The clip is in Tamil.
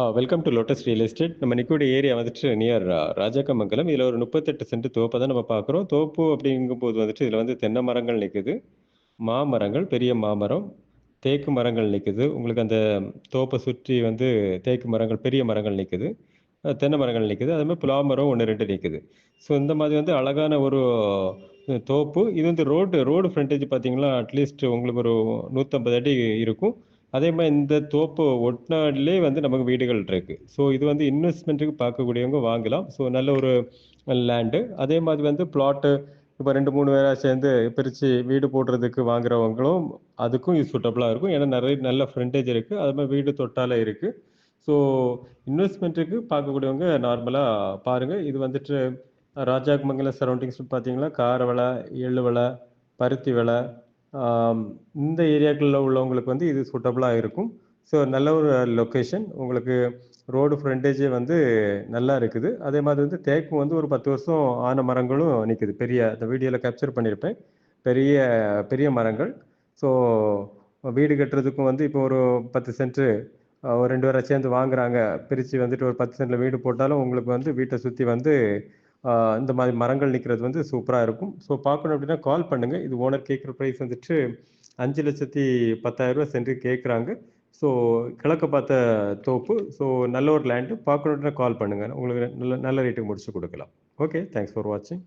Ah welcome to Lotus real estate நம்ம நிற்கக்கூடிய ஏரியா வந்துட்டு நியர் ராஜாக்கமங்கலம். இதில் ஒரு முப்பத்தெட்டு சென்ட் தோப்பை தான் நம்ம பார்க்குறோம். தோப்பு அப்படிங்கும்போது வந்துட்டு இதில் வந்து தென்னை மரங்கள் நிற்குது மாமரங்கள் பெரிய மாமரம் தேக்கு மரங்கள் நிற்குது உங்களுக்கு அந்த தோப்பை சுற்றி வந்து தேக்கு மரங்கள் பெரிய மரங்கள் நிற்குது தென்னை மரங்கள் நிற்குது அதே மாதிரி புலா மரம் ஒன்று ரெண்டு நிற்குது ஸோ இந்த மாதிரி வந்து அழகான ஒரு தோப்பு. இது வந்து ரோடு ரோடு ஃப்ரண்டேஜ் பார்த்தீங்கன்னா அட்லீஸ்ட் உங்களுக்கு ஒரு நூற்றம்பது அடி இருக்கும். அதே மாதிரி இந்த தோப்பு ஒட்டினாலே வந்து நமக்கு வீடுகள் இருக்கு. ஸோ இது வந்து இன்வெஸ்ட்மெண்ட்டுக்கு பார்க்கக்கூடியவங்க வாங்கலாம். ஸோ நல்ல ஒரு லேண்டு அதே மாதிரி வந்து பிளாட்டு இப்போ ரெண்டு மூணு பேராக சேர்ந்து பிரித்து வீடு போடுறதுக்கு வாங்குறவங்களும் அதுக்கும் இது சூட்டபுளாக இருக்கும். ஏன்னா நிறைய நல்ல ஃப்ரண்டேஜ் இருக்குது அது மாதிரி வீடு தொட்டால இருக்குது ஸோ இன்வெஸ்ட்மெண்ட்டுக்கு பார்க்கக்கூடியவங்க நார்மலாக பாருங்கள் இது வந்துட்டு ராஜாக்கமங்கலம் சரௌண்டிங்ஸ் பார்த்தீங்கன்னா கார விலை எள்ளு விலை பருத்தி விலை இந்த ஏரியாக்களில் உள்ளவங்களுக்கு வந்து இது சூட்டபுளாக இருக்கும். ஸோ நல்ல ஒரு லொக்கேஷன் உங்களுக்கு ரோடு ஃப்ரண்டேஜே வந்து நல்லா இருக்குது. அதே மாதிரி வந்து தேக்கு வந்து ஒரு பத்து வருஷம் ஆன மரங்களும் நிற்குது பெரிய அந்த வீடியோவில் கேப்சர் பண்ணியிருப்பேன் பெரிய பெரிய மரங்கள். ஸோ வீடு கட்டுறதுக்கும் வந்து இப்போ ஒரு பத்து சென்ட்டு ஒரு ரெண்டு பேரை சேர்ந்து வாங்குறாங்க. பிரித்து வந்துட்டு ஒரு பத்து சென்ட்டில் வீடு போட்டாலும் உங்களுக்கு வந்து வீட்டை சுற்றி வந்து இந்த மாதிரி மரங்கள் நிற்கிறது வந்து சூப்பராக இருக்கும். ஸோ பார்க்கணும் அப்படின்னா கால் பண்ணுங்கள் இது ஓனர் கேட்குற ப்ரைஸ் வந்துட்டு அஞ்சு லட்சத்தி பத்தாயிரம் ரூபாய் சென்று கேட்குறாங்க ஸோ கிழக்க பார்த்த தோப்பு. ஸோ நல்ல ஒரு லேண்டு பார்க்கணும் அப்படின்னா கால் பண்ணுங்கள் உங்களுக்கு நல்ல நல்ல ரேட்டுக்கு முடிச்சு கொடுக்கலாம். ஓகே தேங்க்ஸ் ஃபார் வாட்சிங்